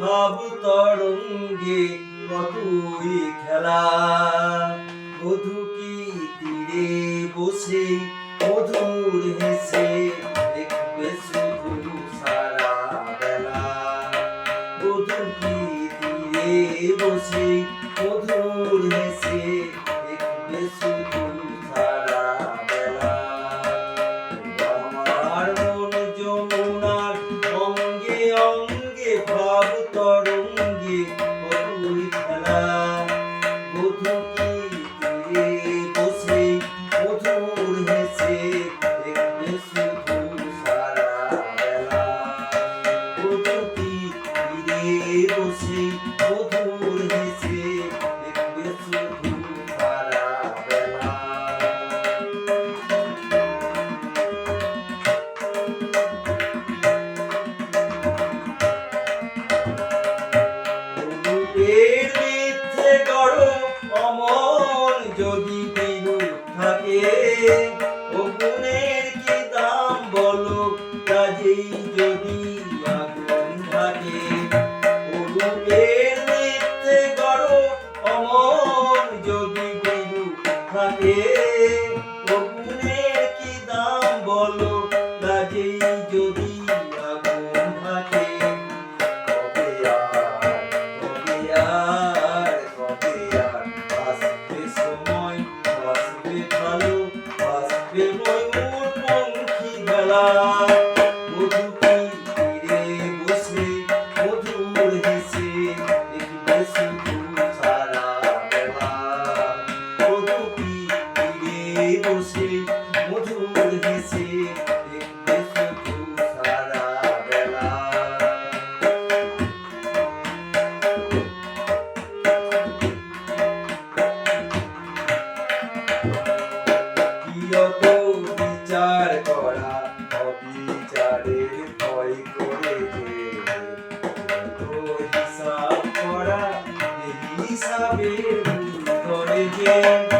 ভাব তরঙ্গে কতই খেলা। মধু কি তীরে বসে, মধুর হেসে দেখবে শুধু সারা বেলা। মধু কি তীরে বসে, মধুর হেসে কাজেই যদি Thank you. ভয় করে যে হিসাবে ধরে যে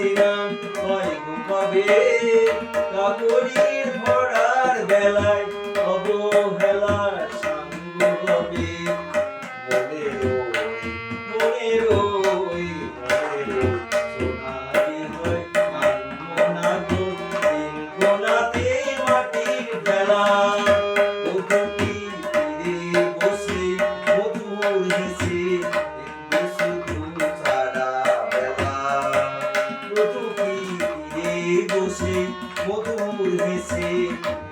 শ্রীরাম হয় কবে কাপড়ের ভরার বেলায় অবহেলা vou com o